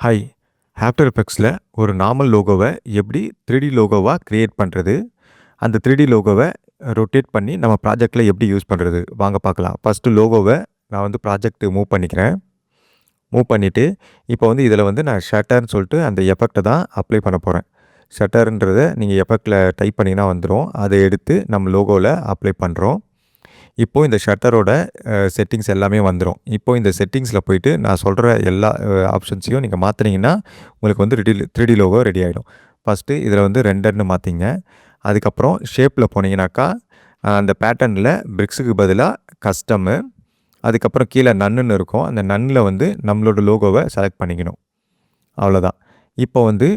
Hi after எஃபெக்ட்ஸில் ஒரு normal லோகோவை எப்படி three D லோகோவாக create பண்ணுறது அந்த த்ரீடி லோகோவை ரொட்டேட் பண்ணி நம்ம ப்ராஜெக்டில் எப்படி யூஸ் பண்ணுறது வாங்க பார்க்கலாம். ஃபஸ்ட்டு லோகோவை நான் வந்து ப்ராஜெக்ட் மூவ் பண்ணிக்கிறேன். மூவ் பண்ணிவிட்டு இப்போ வந்து இதில் வந்து நான் ஷட்டர்னு சொல்லிட்டு அந்த எஃபெக்டை தான் அப்ளை பண்ண போகிறேன் ஷட்டர்ன்றதை நீங்கள் எஃபெக்டில் டைப் பண்ணிங்கன்னா வந்துடும் அதை எடுத்து நம்ம லோகோவில் அப்ளை பண்ணுறோம் இப்போது இந்த ஷட்டரோட செட்டிங்ஸ் எல்லாமே வந்துடும் இப்போது இந்த செட்டிங்ஸில் போயிட்டு நான் சொல்கிற எல்லா ஆப்ஷன்ஸையும் நீங்கள் மாற்றினீங்கன்னா உங்களுக்கு வந்து ரெடி த்ரீ லோகோ ரெடி ஆகிடும் ஃபஸ்ட்டு இதில் வந்து ரெண்டர்னு மாற்றிங்க அதுக்கப்புறம் ஷேப்பில் போனீங்கன்னாக்கா அந்த பேட்டர்னில் பிரிக்ஸுக்கு பதிலாக கஸ்டமு அதுக்கப்புறம் கீழே நன்னுன்னு இருக்கும். அந்த நன்னில் வந்து நம்மளோட லோகோவை செலக்ட் பண்ணிக்கணும். அவ்வளோதான் இப்போ வந்து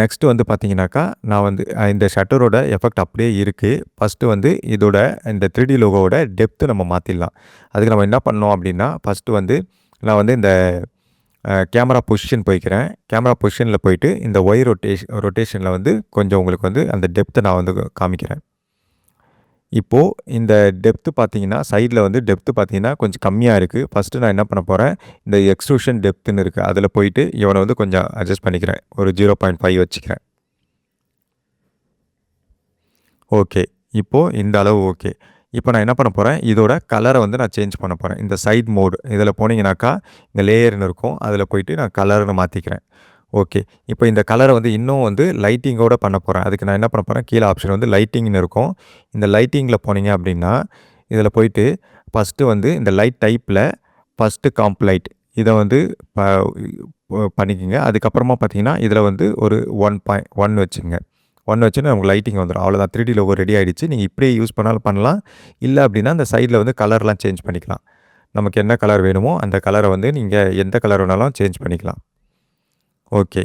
நெக்ஸ்ட்டு வந்து பார்த்தீங்கன்னாக்கா நான் வந்து இந்த ஷட்டரோட எஃபெக்ட் அப்படியே இருக்குது ஃபஸ்ட்டு வந்து இதோட இந்த த்ரீ லோகோவோட டெப்த்து நம்ம மாற்றிடலாம் அதுக்கு நம்ம என்ன பண்ணோம் அப்படின்னா ஃபஸ்ட்டு வந்து நான் வந்து இந்த கேமரா பொசிஷன் போய்க்கிறேன். கேமரா பொசிஷனில் போயிட்டு இந்த ஒய் ரொட்டேஷன் ரொட்டேஷனில் வந்து கொஞ்சம் உங்களுக்கு வந்து அந்த டெப்த்தை நான் வந்து காமிக்கிறேன். இப்போது இந்த டெப்த்து பார்த்தீங்கன்னா சைடில் வந்து டெப்த்து பார்த்தீங்கன்னா கொஞ்சம் கம்மியாக இருக்குது ஃபஸ்ட்டு நான் என்ன பண்ண போகிறேன் இந்த எக்ஸ்ட்ரூஷன் டெப்த்துன்னு இருக்குது அதில் போயிட்டு இவனை வந்து கொஞ்சம் அட்ஜஸ்ட் பண்ணிக்கிறேன். ஒரு ஜீரோ பாயிண்ட் ஃபைவ் வச்சுக்கிறேன். ஓகே இப்போது இந்த அளவு ஓகே இப்போ நான் என்ன பண்ண போகிறேன் இதோட கலரை வந்து நான் சேஞ்ச் பண்ண போகிறேன் இந்த சைட் மோடு இதில் போனீங்கனாக்கா இந்த லேயர்னு இருக்கும். அதில் போயிட்டு நான் கலர்னு மாற்றிக்கிறேன் ஓகே. இப்போ இந்த கலரை வந்து இன்னும் வந்து லைட்டிங்கோடு பண்ண போகிறேன் அதுக்கு நான் என்ன பண்ண போகிறேன் கீழே ஆப்ஷன் வந்து லைட்டிங்னு இருக்கும். இந்த லைட்டிங்கில் போனீங்க அப்படின்னா இதில் போயிட்டு ஃபஸ்ட்டு வந்து இந்த லைட் டைப்பில் ஃபஸ்ட்டு காம்ப்ளைட் இதை வந்து ப பண்ணிக்கோங்க. அதுக்கப்புறமா பார்த்தீங்கன்னா இதில் வந்து ஒரு ஒன் பாயிண்ட் ஒன் வச்சுங்க ஒன் வச்சுன்னா நமக்கு லைட்டிங் வந்துடும் அவ்வளோதான். த்ரீ டி லோகோ ரெடி ஆகிடுச்சு நீங்கள் இப்படியே யூஸ் பண்ணாலும் பண்ணலாம். இல்லை அப்படின்னா அந்த சைடில் வந்து கலர்லாம் சேஞ்ச் பண்ணிக்கலாம். நமக்கு என்ன கலர் வேணுமோ அந்த கலரை வந்து நீங்கள் எந்த கலர் வேணாலும் சேஞ்ச் பண்ணிக்கலாம். ஓகே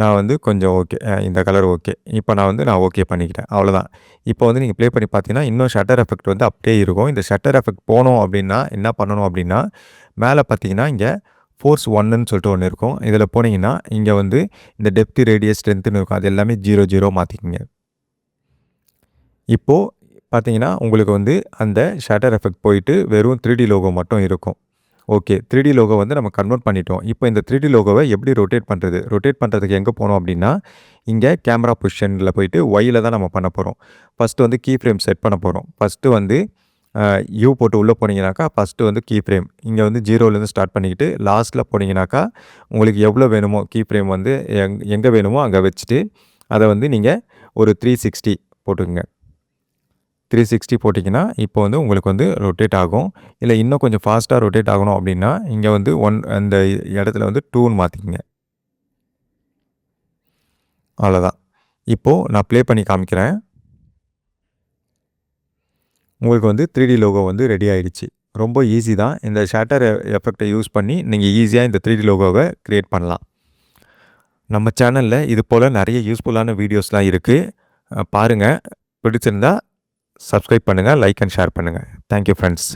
நான் வந்து கொஞ்சம் ஓகே இந்த கலர் ஓகே இப்போ நான் வந்து நான் ஓகே பண்ணிக்கிட்டேன். அவ்வளோதான் இப்போ வந்து நீங்கள் ப்ளே பண்ணி பார்த்தீங்கன்னா இன்னும் ஷட்டர் எஃபெக்ட் வந்து அப்படியே இருக்கும். இந்த ஷட்டர் எஃபெக்ட் போனோம் அப்படின்னா என்ன பண்ணணும் அப்படின்னா மேலே பார்த்தீங்கன்னா இங்கே ஃபோர்ஸ் ஒன்னுன்னு சொல்லிட்டு ஒன்று இருக்கும். இதில் போனீங்கன்னா இங்கே வந்து இந்த டெப்த் ரேடியஸ் ஸ்ட்ரென்த்துன்னு இருக்கும். அது எல்லாமே ஜீரோ ஜீரோ மாற்றிக்கிங்க இப்போது பார்த்தீங்கன்னா உங்களுக்கு வந்து அந்த ஷட்டர் எஃபெக்ட் போயிட்டு வெறும் த்ரீ டி லோகோ மட்டும் இருக்கும். ஓகே த்ரீ டி லோகோ வந்து நம்ம கன்வெர்ட் பண்ணிட்டோம். இப்போ இந்த த்ரீ டி லோகோவை எப்படி ரொட்டேட் பண்ணுறது ரொட்டேட் பண்ணுறதுக்கு எங்கே போனோம் அப்படின்னா இங்கே கேமரா பொசிஷனில் போயிட்டு ஒயில் தான் நம்ம பண்ண போகிறோம் ஃபஸ்ட்டு வந்து கீ ஃப்ரேம் செட் பண்ண போகிறோம் ஃபஸ்ட்டு வந்து யூ போட்டு உள்ளே போனீங்கனாக்கா ஃபஸ்ட்டு வந்து கீ ஃப்ரேம் இங்கே வந்து ஜீரோலேருந்து ஸ்டார்ட் பண்ணிக்கிட்டு லாஸ்ட்டில் போனீங்கனாக்கா உங்களுக்கு எவ்வளோ வேணுமோ கீ ஃப்ரேம் வந்து எங் எங்கே வேணுமோ அங்கே வச்சுட்டு அதை வந்து நீங்கள் ஒரு த்ரீ சிக்ஸ்டி போட்டுக்கோங்க. த்ரீ சிக்ஸ்டி போட்டிங்கன்னா இப்போ வந்து உங்களுக்கு வந்து ரொட்டேட் ஆகும். இல்லை இன்னும் கொஞ்சம் ஃபாஸ்ட்டாக ரொட்டேட் ஆகணும் அப்படின்னா இங்கே வந்து ஒன் அந்த இடத்துல வந்து டூன்னு மாற்றிக்கிங்க அவ்வளோதான் இப்போது நான் ப்ளே பண்ணி காமிக்கிறேன். உங்களுக்கு வந்து த்ரீ டி லோகோ வந்து ரெடி ஆகிடுச்சு ரொம்ப ஈஸி தான். இந்த ஷேட்டர் எஃபெக்டை யூஸ் பண்ணி நீங்கள் ஈஸியாக இந்த த்ரீ டி லோகோவை க்ரியேட் பண்ணலாம். நம்ம சேனலில் இது போல் நிறைய யூஸ்ஃபுல்லான வீடியோஸ்லாம் இருக்குது பாருங்கள் பிடிச்சிருந்தா சப்ஸ்கிரைப் பண்ணுங்கள் லைக் அண்ட் ஷேர் பண்ணுங்கள் தேங்க்யூ ஃப்ரெண்ட்ஸ்